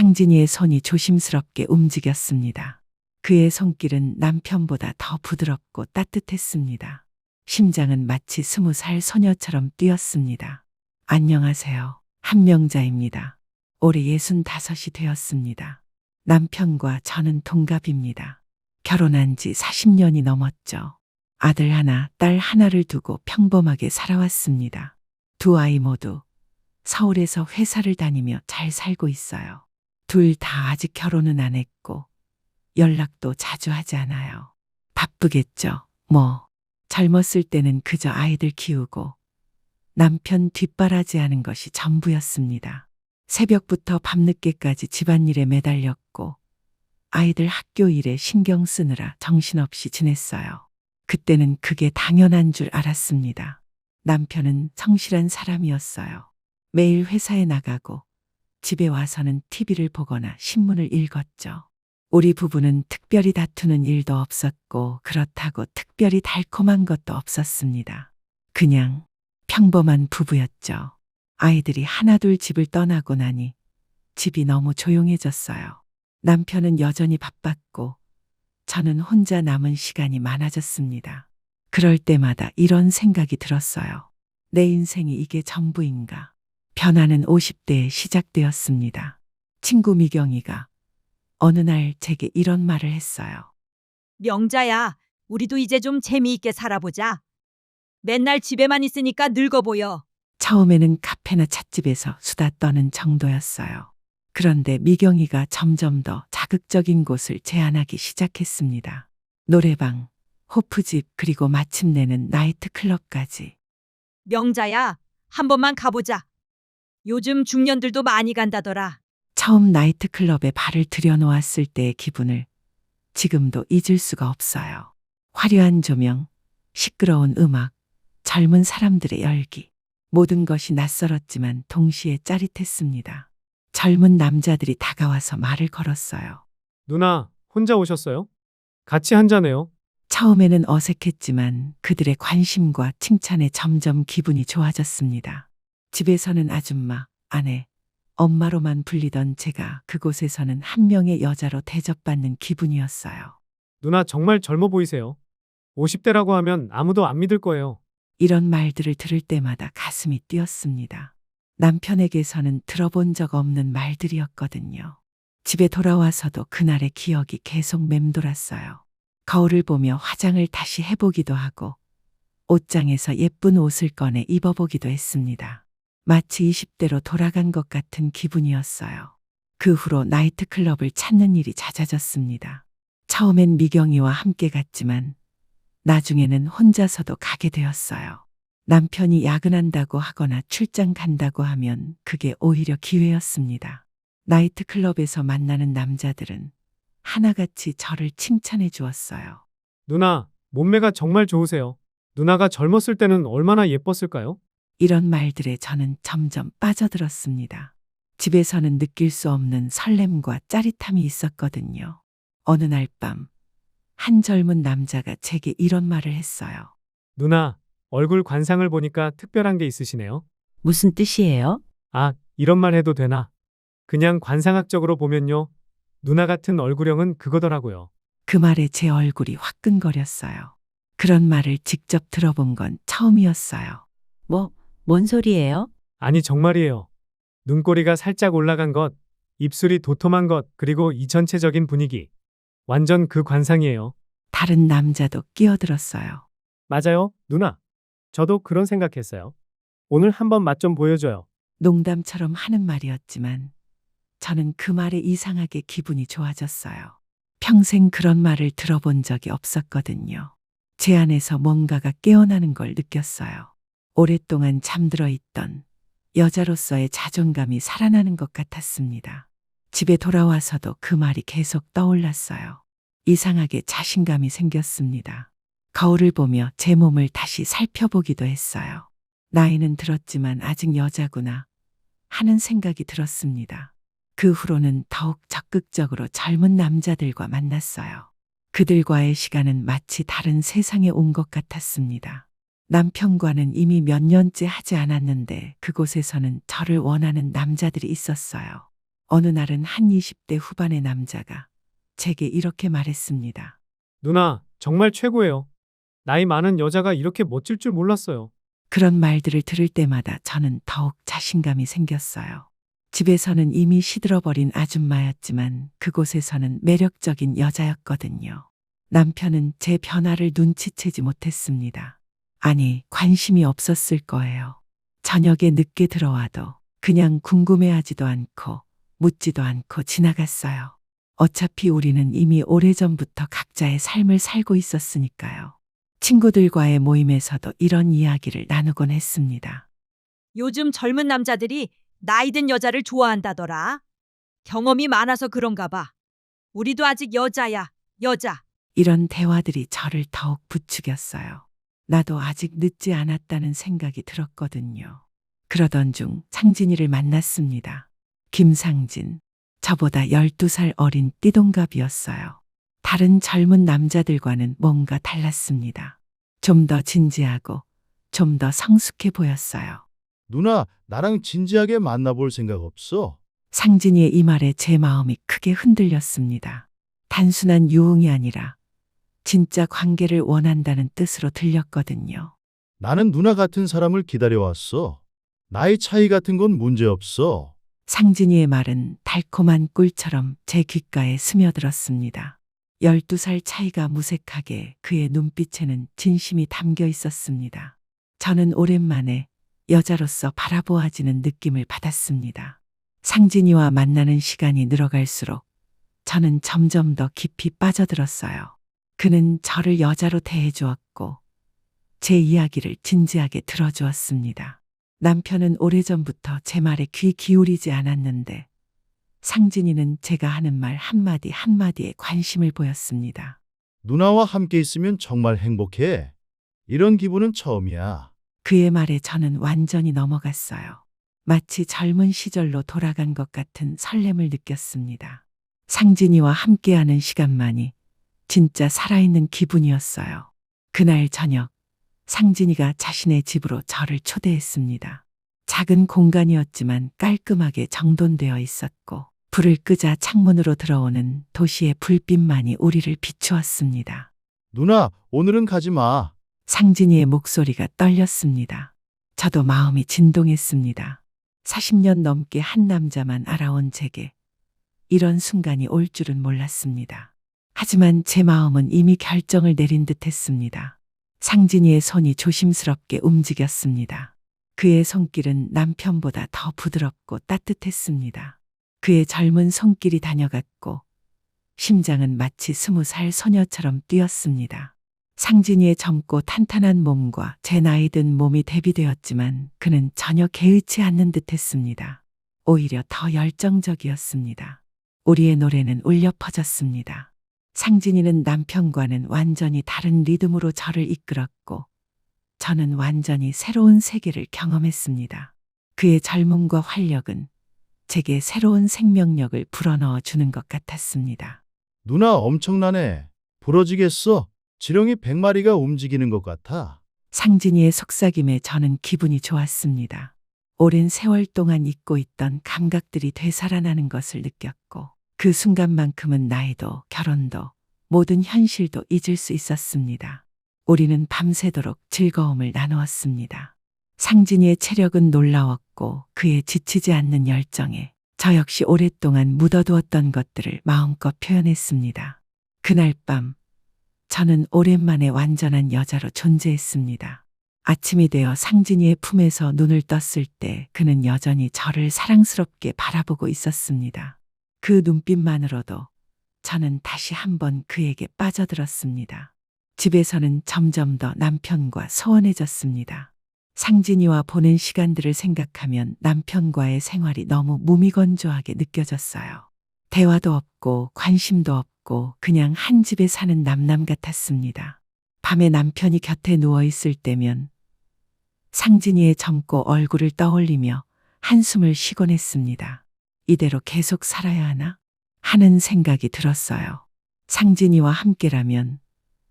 상진이의 손이 조심스럽게 움직였습니다. 그의 손길은 남편보다 더 부드럽고 따뜻했습니다. 심장은 마치 스무 살 소녀처럼 뛰었습니다. 안녕하세요. 한명자입니다. 올해 예순 다섯이 되었습니다. 남편과 저는 동갑입니다. 결혼한 지 40년이 넘었죠. 아들 하나, 딸 하나를 두고 평범하게 살아왔습니다. 두 아이 모두 서울에서 회사를 다니며 잘 살고 있어요. 둘 다 아직 결혼은 안 했고 연락도 자주 하지 않아요. 바쁘겠죠. 뭐 젊었을 때는 그저 아이들 키우고 남편 뒷바라지하는 것이 전부였습니다. 새벽부터 밤늦게까지 집안일에 매달렸고 아이들 학교 일에 신경 쓰느라 정신없이 지냈어요. 그때는 그게 당연한 줄 알았습니다. 남편은 성실한 사람이었어요. 매일 회사에 나가고 집에 와서는 TV를 보거나 신문을 읽었죠. 우리 부부는 특별히 다투는 일도 없었고 그렇다고 특별히 달콤한 것도 없었습니다. 그냥 평범한 부부였죠. 아이들이 하나둘 집을 떠나고 나니 집이 너무 조용해졌어요. 남편은 여전히 바빴고 저는 혼자 남은 시간이 많아졌습니다. 그럴 때마다 이런 생각이 들었어요. 내 인생이 이게 전부인가? 변화는 50대에 시작되었습니다. 친구 미경이가 어느 날 제게 이런 말을 했어요. 명자야, 우리도 이제 좀 재미있게 살아보자. 맨날 집에만 있으니까 늙어 보여. 처음에는 카페나 찻집에서 수다 떠는 정도였어요. 그런데 미경이가 점점 더 자극적인 곳을 제안하기 시작했습니다. 노래방, 호프집, 그리고 마침내는 나이트클럽까지. 명자야, 한 번만 가보자. 요즘 중년들도 많이 간다더라. 처음 나이트클럽에 발을 들여놓았을 때의 기분을 지금도 잊을 수가 없어요. 화려한 조명, 시끄러운 음악, 젊은 사람들의 열기. 모든 것이 낯설었지만 동시에 짜릿했습니다. 젊은 남자들이 다가와서 말을 걸었어요. 누나, 혼자 오셨어요? 같이 한잔해요. 처음에는 어색했지만 그들의 관심과 칭찬에 점점 기분이 좋아졌습니다. 집에서는 아줌마, 아내, 엄마로만 불리던 제가 그곳에서는 한 명의 여자로 대접받는 기분이었어요. 누나 정말 젊어 보이세요. 50대라고 하면 아무도 안 믿을 거예요. 이런 말들을 들을 때마다 가슴이 뛰었습니다. 남편에게서는 들어본 적 없는 말들이었거든요. 집에 돌아와서도 그날의 기억이 계속 맴돌았어요. 거울을 보며 화장을 다시 해보기도 하고 옷장에서 예쁜 옷을 꺼내 입어보기도 했습니다. 마치 20대로 돌아간 것 같은 기분이었어요. 그 후로 나이트클럽을 찾는 일이 잦아졌습니다. 처음엔 미경이와 함께 갔지만 나중에는 혼자서도 가게 되었어요. 남편이 야근한다고 하거나 출장 간다고 하면 그게 오히려 기회였습니다. 나이트클럽에서 만나는 남자들은 하나같이 저를 칭찬해 주었어요. 누나, 몸매가 정말 좋으세요. 누나가 젊었을 때는 얼마나 예뻤을까요? 이런 말들에 저는 점점 빠져들었습니다. 집에서는 느낄 수 없는 설렘과 짜릿함이 있었거든요. 어느 날 밤, 한 젊은 남자가 제게 이런 말을 했어요. 누나, 얼굴 관상을 보니까 특별한 게 있으시네요. 무슨 뜻이에요? 아, 이런 말 해도 되나? 그냥 관상학적으로 보면요. 누나 같은 얼굴형은 그거더라고요. 그 말에 제 얼굴이 화끈거렸어요. 그런 말을 직접 들어본 건 처음이었어요. 뭐, 뭔 소리예요? 아니, 정말이에요. 눈꼬리가 살짝 올라간 것, 입술이 도톰한 것, 그리고 이 전체적인 분위기. 완전 그 관상이에요. 다른 남자도 끼어들었어요. 맞아요, 누나. 저도 그런 생각했어요. 오늘 한번 맛 좀 보여줘요. 농담처럼 하는 말이었지만 저는 그 말에 이상하게 기분이 좋아졌어요. 평생 그런 말을 들어본 적이 없었거든요. 제 안에서 뭔가가 깨어나는 걸 느꼈어요. 오랫동안 잠들어 있던 여자로서의 자존감이 살아나는 것 같았습니다. 집에 돌아와서도 그 말이 계속 떠올랐어요. 이상하게 자신감이 생겼습니다. 거울을 보며 제 몸을 다시 살펴보기도 했어요. 나이는 들었지만 아직 여자구나 하는 생각이 들었습니다. 그 후로는 더욱 적극적으로 젊은 남자들과 만났어요. 그들과의 시간은 마치 다른 세상에 온 것 같았습니다. 남편과는 이미 몇 년째 하지 않았는데 그곳에서는 저를 원하는 남자들이 있었어요. 어느 날은 한 20대 후반의 남자가 제게 이렇게 말했습니다. 누나, 정말 최고예요. 나이 많은 여자가 이렇게 멋질 줄 몰랐어요. 그런 말들을 들을 때마다 저는 더욱 자신감이 생겼어요. 집에서는 이미 시들어버린 아줌마였지만 그곳에서는 매력적인 여자였거든요. 남편은 제 변화를 눈치채지 못했습니다. 아니, 관심이 없었을 거예요. 저녁에 늦게 들어와도 그냥 궁금해하지도 않고 묻지도 않고 지나갔어요. 어차피 우리는 이미 오래전부터 각자의 삶을 살고 있었으니까요. 친구들과의 모임에서도 이런 이야기를 나누곤 했습니다. 요즘 젊은 남자들이 나이든 여자를 좋아한다더라. 경험이 많아서 그런가 봐. 우리도 아직 여자야, 여자. 이런 대화들이 저를 더욱 부추겼어요. 나도 아직 늦지 않았다는 생각이 들었거든요. 그러던 중 상진이를 만났습니다. 김상진. 저보다 12살 어린 띠동갑이었어요. 다른 젊은 남자들과는 뭔가 달랐습니다. 좀 더 진지하고 좀 더 성숙해 보였어요. 누나, 나랑 진지하게 만나볼 생각 없어? 상진이의 이 말에 제 마음이 크게 흔들렸습니다. 단순한 유흥이 아니라 진짜 관계를 원한다는 뜻으로 들렸거든요. 나는 누나 같은 사람을 기다려왔어. 나이 차이 같은 건 문제 없어. 상진이의 말은 달콤한 꿀처럼 제 귓가에 스며들었습니다. 12살 차이가 무색하게 그의 눈빛에는 진심이 담겨 있었습니다. 저는 오랜만에 여자로서 바라보아지는 느낌을 받았습니다. 상진이와 만나는 시간이 늘어갈수록 저는 점점 더 깊이 빠져들었어요. 그는 저를 여자로 대해주었고 제 이야기를 진지하게 들어주었습니다. 남편은 오래전부터 제 말에 귀 기울이지 않았는데 상진이는 제가 하는 말 한마디 한마디에 관심을 보였습니다. 누나와 함께 있으면 정말 행복해. 이런 기분은 처음이야. 그의 말에 저는 완전히 넘어갔어요. 마치 젊은 시절로 돌아간 것 같은 설렘을 느꼈습니다. 상진이와 함께하는 시간만이 진짜 살아있는 기분이었어요. 그날 저녁, 상진이가 자신의 집으로 저를 초대했습니다. 작은 공간이었지만 깔끔하게 정돈되어 있었고, 불을 끄자 창문으로 들어오는 도시의 불빛만이 우리를 비추었습니다. 누나, 오늘은 가지 마. 상진이의 목소리가 떨렸습니다. 저도 마음이 진동했습니다. 40년 넘게 한 남자만 알아온 제게 이런 순간이 올 줄은 몰랐습니다. 하지만 제 마음은 이미 결정을 내린 듯 했습니다. 상진이의 손이 조심스럽게 움직였습니다. 그의 손길은 남편보다 더 부드럽고 따뜻했습니다. 그의 젊은 손길이 다녀갔고 심장은 마치 스무 살 소녀처럼 뛰었습니다. 상진이의 젊고 탄탄한 몸과 제 나이 든 몸이 대비되었지만 그는 전혀 개의치 않는 듯 했습니다. 오히려 더 열정적이었습니다. 우리의 노래는 울려 퍼졌습니다. 상진이는 남편과는 완전히 다른 리듬으로 저를 이끌었고 저는 완전히 새로운 세계를 경험했습니다. 그의 젊음과 활력은 제게 새로운 생명력을 불어넣어 주는 것 같았습니다. 누나 엄청나네. 부러지겠어. 지렁이 100마리가 움직이는 것 같아. 상진이의 속삭임에 저는 기분이 좋았습니다. 오랜 세월 동안 잊고 있던 감각들이 되살아나는 것을 느꼈고 그 순간만큼은 나이도 결혼도 모든 현실도 잊을 수 있었습니다. 우리는 밤새도록 즐거움을 나누었습니다. 상진이의 체력은 놀라웠고 그의 지치지 않는 열정에 저 역시 오랫동안 묻어두었던 것들을 마음껏 표현했습니다. 그날 밤 저는 오랜만에 완전한 여자로 존재했습니다. 아침이 되어 상진이의 품에서 눈을 떴을 때 그는 여전히 저를 사랑스럽게 바라보고 있었습니다. 그 눈빛만으로도 저는 다시 한번 그에게 빠져들었습니다. 집에서는 점점 더 남편과 소원해졌습니다. 상진이와 보낸 시간들을 생각하면 남편과의 생활이 너무 무미건조하게 느껴졌어요. 대화도 없고 관심도 없고 그냥 한 집에 사는 남남 같았습니다. 밤에 남편이 곁에 누워 있을 때면 상진이의 젊고 얼굴을 떠올리며 한숨을 쉬곤 했습니다. 이대로 계속 살아야 하나? 하는 생각이 들었어요. 상진이와 함께라면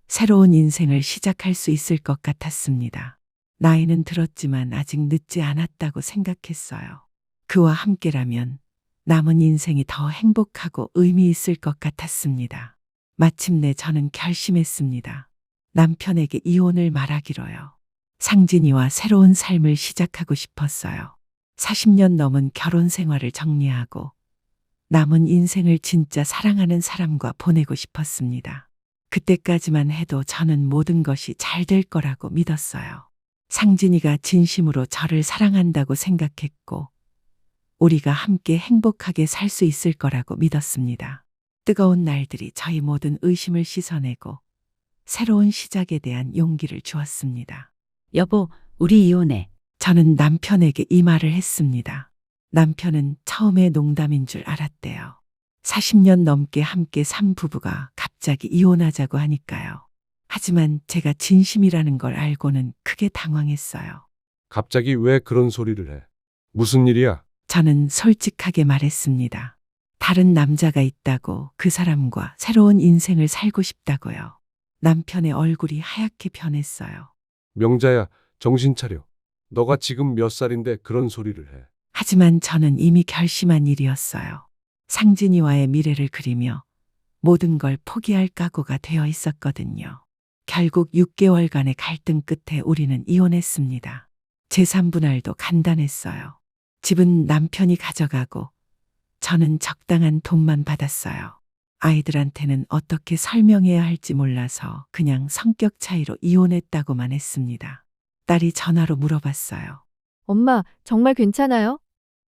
새로운 인생을 시작할 수 있을 것 같았습니다. 나이는 들었지만 아직 늦지 않았다고 생각했어요. 그와 함께라면 남은 인생이 더 행복하고 의미 있을 것 같았습니다. 마침내 저는 결심했습니다. 남편에게 이혼을 말하기로요. 상진이와 새로운 삶을 시작하고 싶었어요. 40년 넘은 결혼 생활을 정리하고 남은 인생을 진짜 사랑하는 사람과 보내고 싶었습니다. 그때까지만 해도 저는 모든 것이 잘 될 거라고 믿었어요. 상진이가 진심으로 저를 사랑한다고 생각했고, 우리가 함께 행복하게 살 수 있을 거라고 믿었습니다. 뜨거운 날들이 저희 모든 의심을 씻어내고, 새로운 시작에 대한 용기를 주었습니다. 여보, 우리 이혼해. 저는 남편에게 이 말을 했습니다. 남편은 처음에 농담인 줄 알았대요. 40년 넘게 함께 산 부부가 갑자기 이혼하자고 하니까요. 하지만 제가 진심이라는 걸 알고는 크게 당황했어요. 갑자기 왜 그런 소리를 해? 무슨 일이야? 저는 솔직하게 말했습니다. 다른 남자가 있다고 그 사람과 새로운 인생을 살고 싶다고요. 남편의 얼굴이 하얗게 변했어요. 명자야, 정신 차려. 너가 지금 몇 살인데 그런 소리를 해. 하지만 저는 이미 결심한 일이었어요. 상진이와의 미래를 그리며 모든 걸 포기할 각오가 되어 있었거든요. 결국 6개월간의 갈등 끝에 우리는 이혼했습니다. 재산분할도 간단했어요. 집은 남편이 가져가고 저는 적당한 돈만 받았어요. 아이들한테는 어떻게 설명해야 할지 몰라서 그냥 성격 차이로 이혼했다고만 했습니다. 딸이 전화로 물어봤어요. 엄마, 정말 괜찮아요?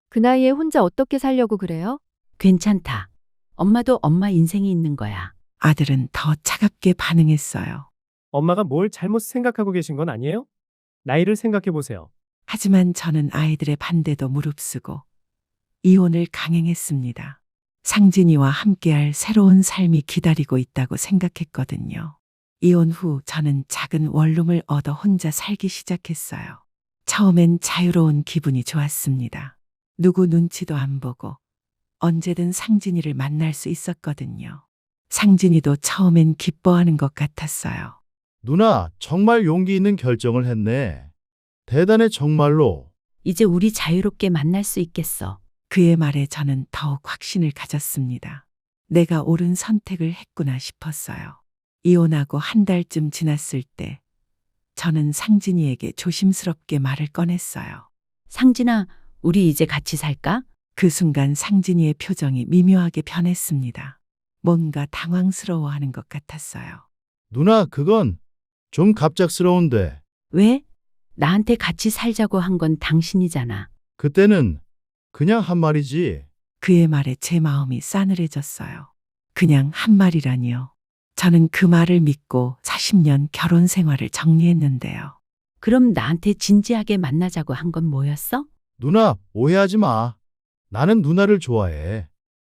그 나이에 혼자 어떻게 살려고 그래요? 괜찮다. 엄마도 엄마 인생이 있는 거야. 아들은 더 차갑게 반응했어요. 엄마가 뭘 잘못 생각하고 계신 건 아니에요? 나이를 생각해 보세요. 하지만 저는 아이들의 반대도 무릅쓰고 이혼을 강행했습니다. 상진이와 함께할 새로운 삶이 기다리고 있다고 생각했거든요. 이혼 후 저는 작은 원룸을 얻어 혼자 살기 시작했어요. 처음엔 자유로운 기분이 좋았습니다. 누구 눈치도 안 보고 언제든 상진이를 만날 수 있었거든요. 상진이도 처음엔 기뻐하는 것 같았어요. 누나, 정말 용기 있는 결정을 했네. 대단해, 정말로. 이제 우리 자유롭게 만날 수 있겠어. 그의 말에 저는 더욱 확신을 가졌습니다. 내가 옳은 선택을 했구나 싶었어요. 이혼하고 한 달쯤 지났을 때 저는 상진이에게 조심스럽게 말을 꺼냈어요. 상진아, 우리 이제 같이 살까? 그 순간 상진이의 표정이 미묘하게 변했습니다. 뭔가 당황스러워하는 것 같았어요. 누나, 그건 좀 갑작스러운데. 왜? 나한테 같이 살자고 한 건 당신이잖아. 그때는 그냥 한 말이지. 그의 말에 제 마음이 싸늘해졌어요. 그냥 한 말이라니요. 저는 그 말을 믿고 40년 결혼 생활을 정리했는데요. 그럼 나한테 진지하게 만나자고 한 건 뭐였어? 누나, 오해하지 마. 나는 누나를 좋아해.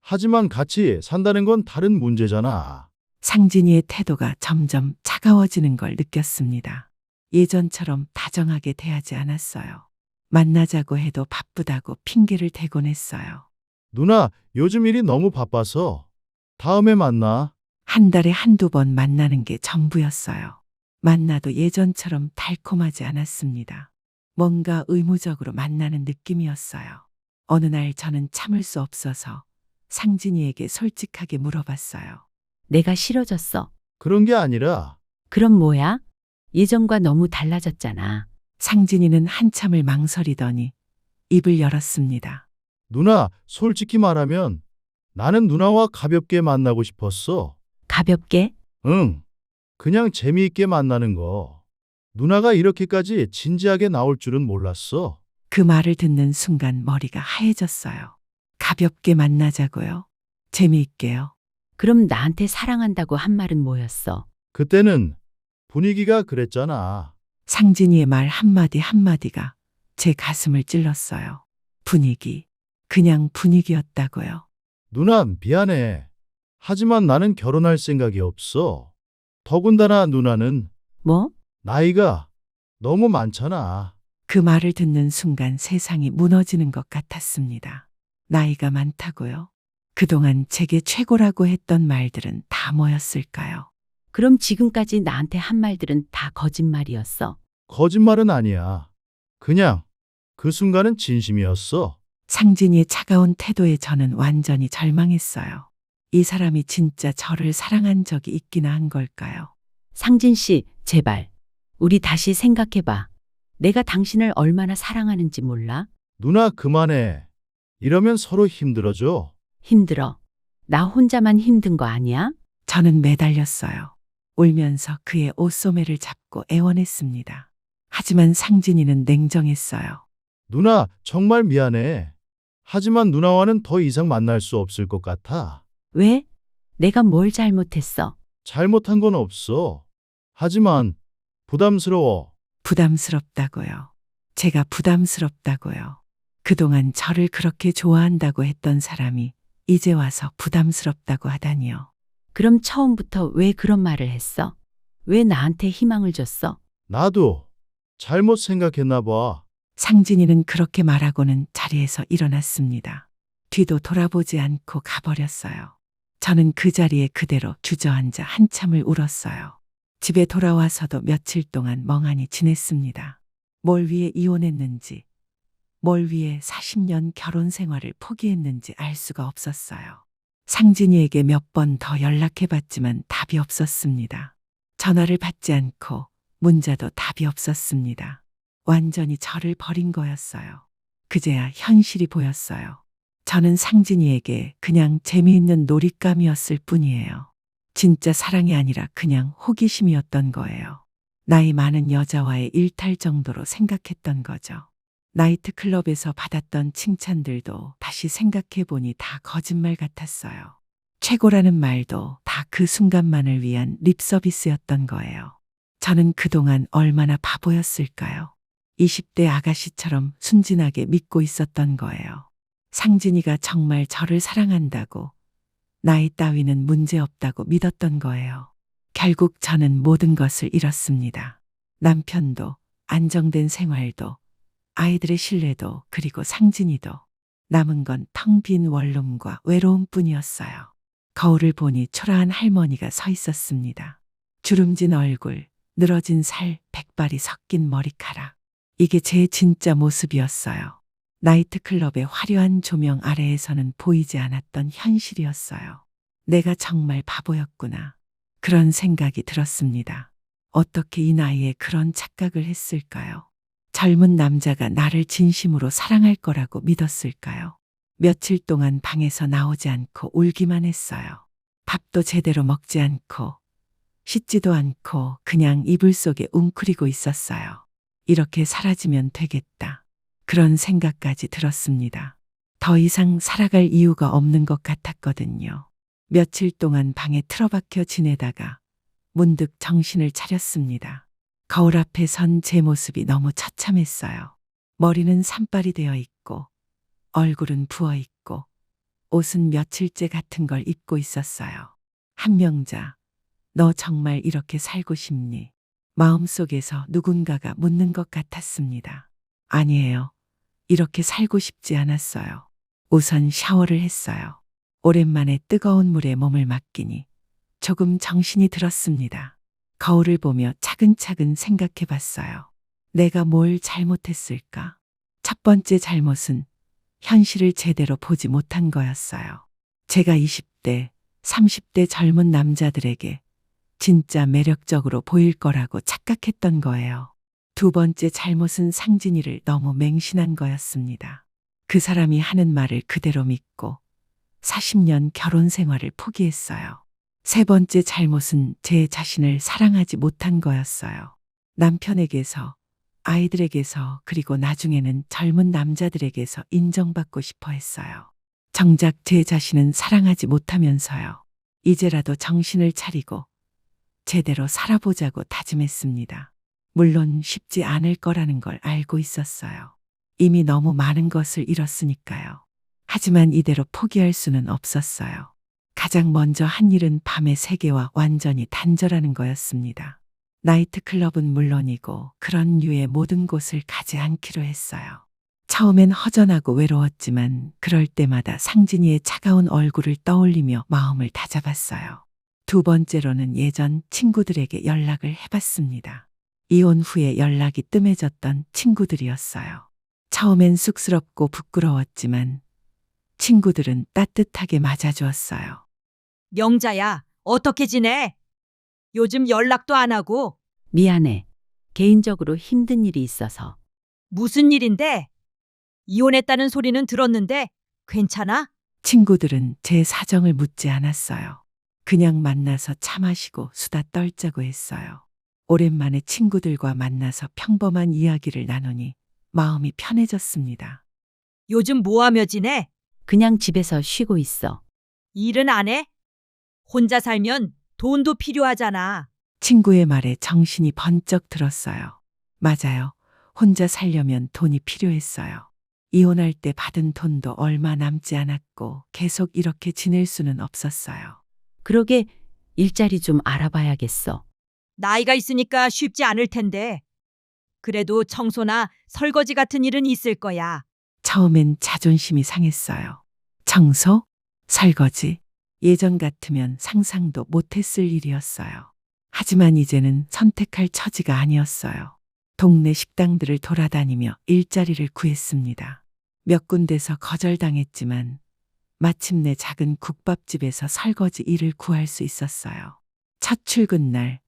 하지만 같이 산다는 건 다른 문제잖아. 상진이의 태도가 점점 차가워지는 걸 느꼈습니다. 예전처럼 다정하게 대하지 않았어요. 만나자고 해도 바쁘다고 핑계를 대곤 했어요. 누나, 요즘 일이 너무 바빠서 다음에 만나. 한 달에 한두 번 만나는 게 전부였어요. 만나도 예전처럼 달콤하지 않았습니다. 뭔가 의무적으로 만나는 느낌이었어요. 어느 날 저는 참을 수 없어서 상진이에게 솔직하게 물어봤어요. 내가 싫어졌어. 그런 게 아니라 그럼 뭐야? 예전과 너무 달라졌잖아. 상진이는 한참을 망설이더니 입을 열었습니다. 누나, 솔직히 말하면 나는 누나와 가볍게 만나고 싶었어. 가볍게? 응. 그냥 재미있게 만나는 거. 누나가 이렇게까지 진지하게 나올 줄은 몰랐어. 그 말을 듣는 순간 머리가 하얘졌어요. 가볍게 만나자고요. 재미있게요. 그럼 나한테 사랑한다고 한 말은 뭐였어? 그때는 분위기가 그랬잖아. 상진이의 말 한마디 한마디가 제 가슴을 찔렀어요. 분위기. 그냥 분위기였다고요. 누나, 미안해. 하지만 나는 결혼할 생각이 없어. 더군다나 누나는 뭐? 나이가 너무 많잖아. 그 말을 듣는 순간 세상이 무너지는 것 같았습니다. 나이가 많다고요? 그동안 제게 최고라고 했던 말들은 다 뭐였을까요? 그럼 지금까지 나한테 한 말들은 다 거짓말이었어. 거짓말은 아니야. 그냥 그 순간은 진심이었어. 상진이의 차가운 태도에 저는 완전히 절망했어요. 이 사람이 진짜 저를 사랑한 적이 있기나 한 걸까요? 상진 씨, 제발. 우리 다시 생각해봐. 내가 당신을 얼마나 사랑하는지 몰라? 누나 그만해. 이러면 서로 힘들어져. 힘들어. 나 혼자만 힘든 거 아니야? 저는 매달렸어요. 울면서 그의 옷소매를 잡고 애원했습니다. 하지만 상진이는 냉정했어요. 누나 정말 미안해. 하지만 누나와는 더 이상 만날 수 없을 것 같아. 왜? 내가 뭘 잘못했어? 잘못한 건 없어. 하지만 부담스러워. 부담스럽다고요. 제가 부담스럽다고요. 그동안 저를 그렇게 좋아한다고 했던 사람이 이제 와서 부담스럽다고 하다니요. 그럼 처음부터 왜 그런 말을 했어? 왜 나한테 희망을 줬어? 나도 잘못 생각했나 봐. 상진이는 그렇게 말하고는 자리에서 일어났습니다. 뒤도 돌아보지 않고 가버렸어요. 저는 그 자리에 그대로 주저앉아 한참을 울었어요. 집에 돌아와서도 며칠 동안 멍하니 지냈습니다. 뭘 위해 이혼했는지, 뭘 위해 40년 결혼 생활을 포기했는지 알 수가 없었어요. 상진이에게 몇 번 더 연락해봤지만 답이 없었습니다. 전화를 받지 않고 문자도 답이 없었습니다. 완전히 저를 버린 거였어요. 그제야 현실이 보였어요. 저는 상진이에게 그냥 재미있는 놀잇감이었을 뿐이에요. 진짜 사랑이 아니라 그냥 호기심이었던 거예요. 나이 많은 여자와의 일탈 정도로 생각했던 거죠. 나이트클럽에서 받았던 칭찬들도 다시 생각해보니 다 거짓말 같았어요. 최고라는 말도 다 그 순간만을 위한 립서비스였던 거예요. 저는 그동안 얼마나 바보였을까요? 20대 아가씨처럼 순진하게 믿고 있었던 거예요. 상진이가 정말 저를 사랑한다고, 나이 따위는 문제없다고 믿었던 거예요. 결국 저는 모든 것을 잃었습니다. 남편도, 안정된 생활도, 아이들의 신뢰도, 그리고 상진이도. 남은 건 텅 빈 원룸과 외로움 뿐이었어요. 거울을 보니 초라한 할머니가 서 있었습니다. 주름진 얼굴, 늘어진 살, 백발이 섞인 머리카락. 이게 제 진짜 모습이었어요. 나이트클럽의 화려한 조명 아래에서는 보이지 않았던 현실이었어요. 내가 정말 바보였구나. 그런 생각이 들었습니다. 어떻게 이 나이에 그런 착각을 했을까요? 젊은 남자가 나를 진심으로 사랑할 거라고 믿었을까요? 며칠 동안 방에서 나오지 않고 울기만 했어요. 밥도 제대로 먹지 않고 씻지도 않고 그냥 이불 속에 웅크리고 있었어요. 이렇게 사라지면 되겠다. 그런 생각까지 들었습니다. 더 이상 살아갈 이유가 없는 것 같았거든요. 며칠 동안 방에 틀어박혀 지내다가 문득 정신을 차렸습니다. 거울 앞에 선 제 모습이 너무 처참했어요. 머리는 산발이 되어 있고, 얼굴은 부어 있고, 옷은 며칠째 같은 걸 입고 있었어요. 한명자, 너 정말 이렇게 살고 싶니? 마음속에서 누군가가 묻는 것 같았습니다. 아니에요. 이렇게 살고 싶지 않았어요. 우선 샤워를 했어요. 오랜만에 뜨거운 물에 몸을 맡기니 조금 정신이 들었습니다. 거울을 보며 차근차근 생각해 봤어요. 내가 뭘 잘못했을까? 첫 번째 잘못은 현실을 제대로 보지 못한 거였어요. 제가 20대, 30대 젊은 남자들에게 진짜 매력적으로 보일 거라고 착각했던 거예요. 두 번째 잘못은 상진이를 너무 맹신한 거였습니다. 그 사람이 하는 말을 그대로 믿고 40년 결혼 생활을 포기했어요. 세 번째 잘못은 제 자신을 사랑하지 못한 거였어요. 남편에게서, 아이들에게서, 그리고 나중에는 젊은 남자들에게서 인정받고 싶어 했어요. 정작 제 자신은 사랑하지 못하면서요. 이제라도 정신을 차리고 제대로 살아보자고 다짐했습니다. 물론 쉽지 않을 거라는 걸 알고 있었어요. 이미 너무 많은 것을 잃었으니까요. 하지만 이대로 포기할 수는 없었어요. 가장 먼저 한 일은 밤의 세계와 완전히 단절하는 거였습니다. 나이트클럽은 물론이고 그런 류의 모든 곳을 가지 않기로 했어요. 처음엔 허전하고 외로웠지만 그럴 때마다 상진이의 차가운 얼굴을 떠올리며 마음을 다잡았어요. 두 번째로는 예전 친구들에게 연락을 해봤습니다. 이혼 후에 연락이 뜸해졌던 친구들이었어요. 처음엔 쑥스럽고 부끄러웠지만 친구들은 따뜻하게 맞아주었어요. 명자야, 어떻게 지내? 요즘 연락도 안 하고 미안해. 개인적으로 힘든 일이 있어서. 무슨 일인데? 이혼했다는 소리는 들었는데 괜찮아? 친구들은 제 사정을 묻지 않았어요. 그냥 만나서 차 마시고 수다 떨자고 했어요. 오랜만에 친구들과 만나서 평범한 이야기를 나누니 마음이 편해졌습니다. 요즘 뭐 하며 지내? 그냥 집에서 쉬고 있어. 일은 안 해? 혼자 살면 돈도 필요하잖아. 친구의 말에 정신이 번쩍 들었어요. 맞아요. 혼자 살려면 돈이 필요했어요. 이혼할 때 받은 돈도 얼마 남지 않았고 계속 이렇게 지낼 수는 없었어요. 그러게 일자리 좀 알아봐야겠어. 나이가 있으니까 쉽지 않을 텐데. 그래도 청소나 설거지 같은 일은 있을 거야. 처음엔 자존심이 상했어요. 청소, 설거지, 예전 같으면 상상도 못했을 일이었어요. 하지만 이제는 선택할 처지가 아니었어요. 동네 식당들을 돌아다니며 일자리를 구했습니다. 몇 군데서 거절당했지만 마침내 작은 국밥집에서 설거지 일을 구할 수 있었어요. 첫 출근 날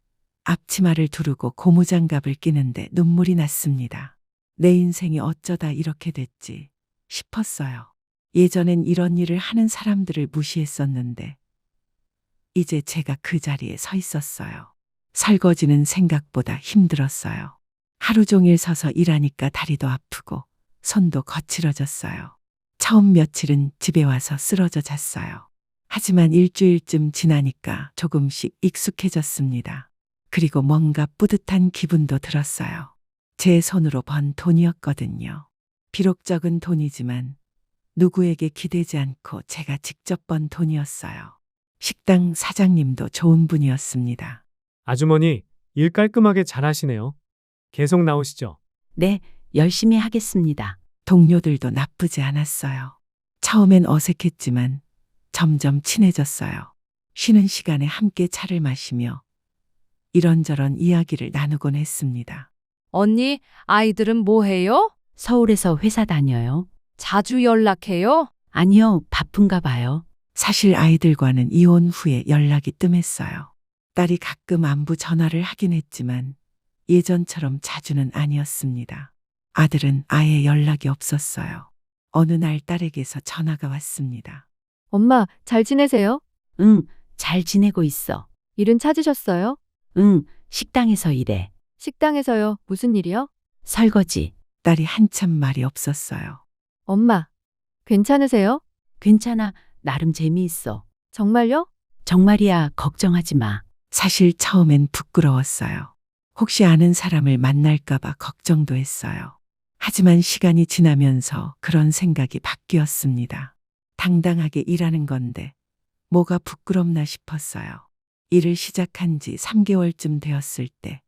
앞치마를 두르고 고무장갑을 끼는데 눈물이 났습니다. 내 인생이 어쩌다 이렇게 됐지 싶었어요. 예전엔 이런 일을 하는 사람들을 무시했었는데 이제 제가 그 자리에 서 있었어요. 설거지는 생각보다 힘들었어요. 하루 종일 서서 일하니까 다리도 아프고 손도 거칠어졌어요. 처음 며칠은 집에 와서 쓰러져 잤어요. 하지만 일주일쯤 지나니까 조금씩 익숙해졌습니다. 그리고 뭔가 뿌듯한 기분도 들었어요. 제 손으로 번 돈이었거든요. 비록 적은 돈이지만 누구에게 기대지 않고 제가 직접 번 돈이었어요. 식당 사장님도 좋은 분이었습니다. 아주머니, 일 깔끔하게 잘하시네요. 계속 나오시죠. 네, 열심히 하겠습니다. 동료들도 나쁘지 않았어요. 처음엔 어색했지만 점점 친해졌어요. 쉬는 시간에 함께 차를 마시며 이런저런 이야기를 나누곤 했습니다. 언니, 아이들은 뭐 해요? 서울에서 회사 다녀요. 자주 연락해요? 아니요, 바쁜가 봐요. 사실 아이들과는 이혼 후에 연락이 뜸했어요. 딸이 가끔 안부 전화를 하긴 했지만 예전처럼 자주는 아니었습니다. 아들은 아예 연락이 없었어요. 어느 날 딸에게서 전화가 왔습니다. 엄마, 잘 지내세요? 응, 잘 지내고 있어. 일은 찾으셨어요? 응, 식당에서 일해. 식당에서요. 무슨 일이요? 설거지. 딸이 한참 말이 없었어요. 엄마, 괜찮으세요? 괜찮아, 나름 재미있어. 정말요? 정말이야, 걱정하지 마. 사실 처음엔 부끄러웠어요. 혹시 아는 사람을 만날까봐 걱정도 했어요. 하지만 시간이 지나면서 그런 생각이 바뀌었습니다. 당당하게 일하는 건데 뭐가 부끄럽나 싶었어요. 일을 시작한 지 3개월쯤 되었을 때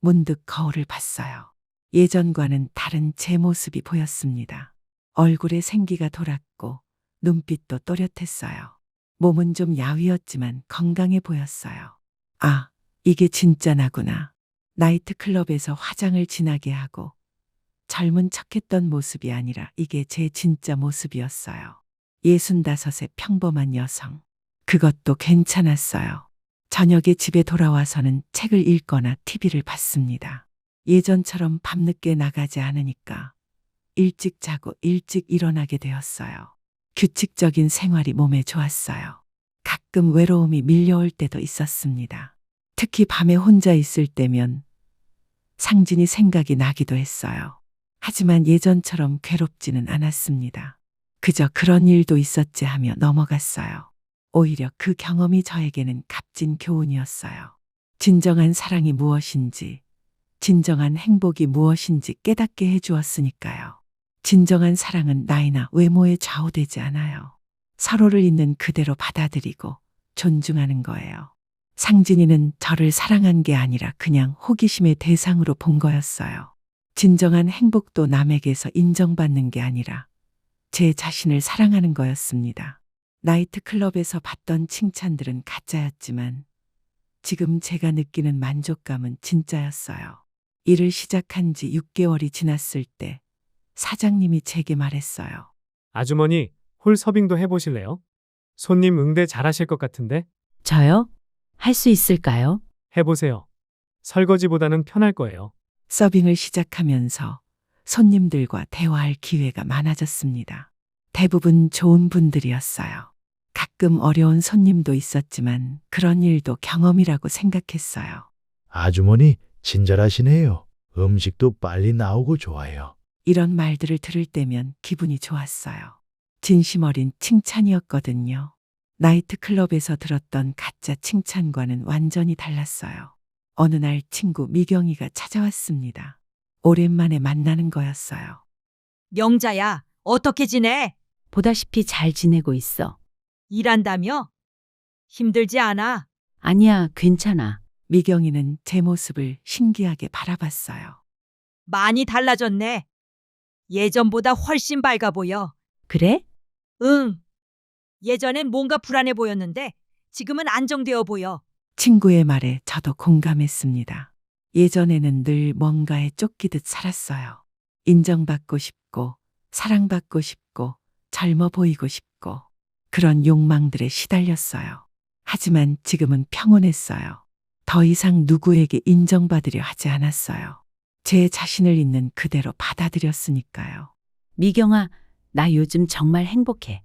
문득 거울을 봤어요. 예전과는 다른 제 모습이 보였습니다. 얼굴에 생기가 돌았고 눈빛도 또렷했어요. 몸은 좀 야위었지만 건강해 보였어요. 아, 이게 진짜 나구나. 나이트클럽에서 화장을 진하게 하고 젊은 척했던 모습이 아니라 이게 제 진짜 모습이었어요. 예순다섯의 평범한 여성. 그것도 괜찮았어요. 저녁에 집에 돌아와서는 책을 읽거나 TV를 봤습니다. 예전처럼 밤늦게 나가지 않으니까 일찍 자고 일찍 일어나게 되었어요. 규칙적인 생활이 몸에 좋았어요. 가끔 외로움이 밀려올 때도 있었습니다. 특히 밤에 혼자 있을 때면 상진이 생각이 나기도 했어요. 하지만 예전처럼 괴롭지는 않았습니다. 그저 그런 일도 있었지 하며 넘어갔어요. 오히려 그 경험이 저에게는 값진 교훈이었어요. 진정한 사랑이 무엇인지, 진정한 행복이 무엇인지 깨닫게 해주었으니까요. 진정한 사랑은 나이나 외모에 좌우되지 않아요. 서로를 있는 그대로 받아들이고 존중하는 거예요. 상진이는 저를 사랑한 게 아니라 그냥 호기심의 대상으로 본 거였어요. 진정한 행복도 남에게서 인정받는 게 아니라 제 자신을 사랑하는 거였습니다. 나이트클럽에서 받던 칭찬들은 가짜였지만 지금 제가 느끼는 만족감은 진짜였어요. 일을 시작한 지 6개월이 지났을 때 사장님이 제게 말했어요. 아주머니, 홀 서빙도 해보실래요? 손님 응대 잘하실 것 같은데? 저요? 할 수 있을까요? 해보세요. 설거지보다는 편할 거예요. 서빙을 시작하면서 손님들과 대화할 기회가 많아졌습니다. 대부분 좋은 분들이었어요. 가끔 어려운 손님도 있었지만 그런 일도 경험이라고 생각했어요. 아주머니 친절하시네요. 음식도 빨리 나오고 좋아요. 이런 말들을 들을 때면 기분이 좋았어요. 진심 어린 칭찬이었거든요. 나이트클럽에서 들었던 가짜 칭찬과는 완전히 달랐어요. 어느 날 친구 미경이가 찾아왔습니다. 오랜만에 만나는 거였어요. 명자야, 어떻게 지내? 보다시피 잘 지내고 있어. 일한다며? 힘들지 않아? 아니야, 괜찮아. 미경이는 제 모습을 신기하게 바라봤어요. 많이 달라졌네. 예전보다 훨씬 밝아 보여. 그래? 응. 예전엔 뭔가 불안해 보였는데 지금은 안정되어 보여. 친구의 말에 저도 공감했습니다. 예전에는 늘 뭔가에 쫓기듯 살았어요. 인정받고 싶고, 사랑받고 싶고, 젊어 보이고 싶고, 그런 욕망들에 시달렸어요. 하지만 지금은 평온했어요. 더 이상 누구에게 인정받으려 하지 않았어요. 제 자신을 있는 그대로 받아들였으니까요. 미경아, 나 요즘 정말 행복해.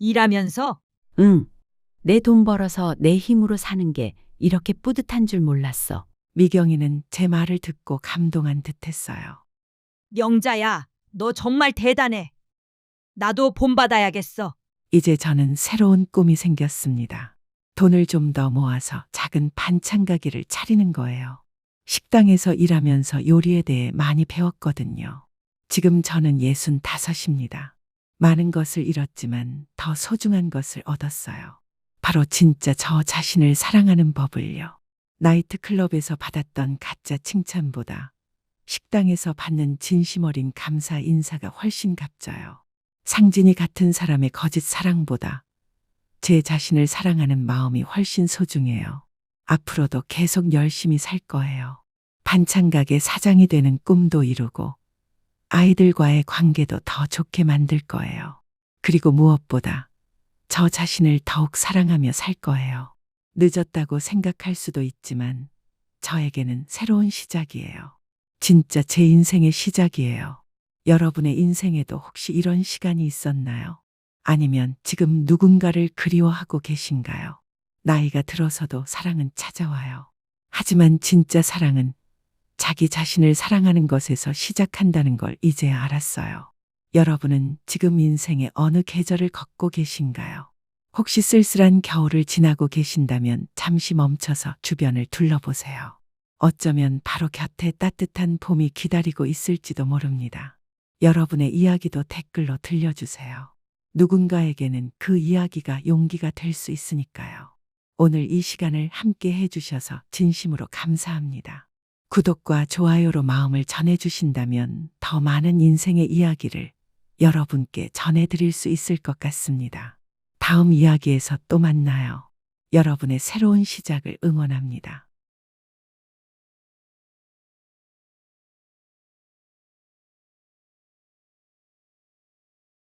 일하면서 응. 내 돈 벌어서 내 힘으로 사는 게 이렇게 뿌듯한 줄 몰랐어. 미경이는 제 말을 듣고 감동한 듯 했어요. 명자야, 너 정말 대단해. 나도 본받아야겠어. 이제 저는 새로운 꿈이 생겼습니다. 돈을 좀 더 모아서 작은 반찬 가게를 차리는 거예요. 식당에서 일하면서 요리에 대해 많이 배웠거든요. 지금 저는 예순 다섯입니다. 많은 것을 잃었지만 더 소중한 것을 얻었어요. 바로 진짜 저 자신을 사랑하는 법을요. 나이트클럽에서 받았던 가짜 칭찬보다 식당에서 받는 진심 어린 감사 인사가 훨씬 값져요. 상진이 같은 사람의 거짓 사랑보다 제 자신을 사랑하는 마음이 훨씬 소중해요. 앞으로도 계속 열심히 살 거예요. 반찬 가게 사장이 되는 꿈도 이루고 아이들과의 관계도 더 좋게 만들 거예요. 그리고 무엇보다 저 자신을 더욱 사랑하며 살 거예요. 늦었다고 생각할 수도 있지만 저에게는 새로운 시작이에요. 진짜 제 인생의 시작이에요. 여러분의 인생에도 혹시 이런 시간이 있었나요? 아니면 지금 누군가를 그리워하고 계신가요? 나이가 들어서도 사랑은 찾아와요. 하지만 진짜 사랑은 자기 자신을 사랑하는 것에서 시작한다는 걸 이제야 알았어요. 여러분은 지금 인생의 어느 계절을 걷고 계신가요? 혹시 쓸쓸한 겨울을 지나고 계신다면 잠시 멈춰서 주변을 둘러보세요. 어쩌면 바로 곁에 따뜻한 봄이 기다리고 있을지도 모릅니다. 여러분의 이야기도 댓글로 들려주세요. 누군가에게는 그 이야기가 용기가 될 수 있으니까요. 오늘 이 시간을 함께 해주셔서 진심으로 감사합니다. 구독과 좋아요로 마음을 전해주신다면 더 많은 인생의 이야기를 여러분께 전해드릴 수 있을 것 같습니다. 다음 이야기에서 또 만나요. 여러분의 새로운 시작을 응원합니다.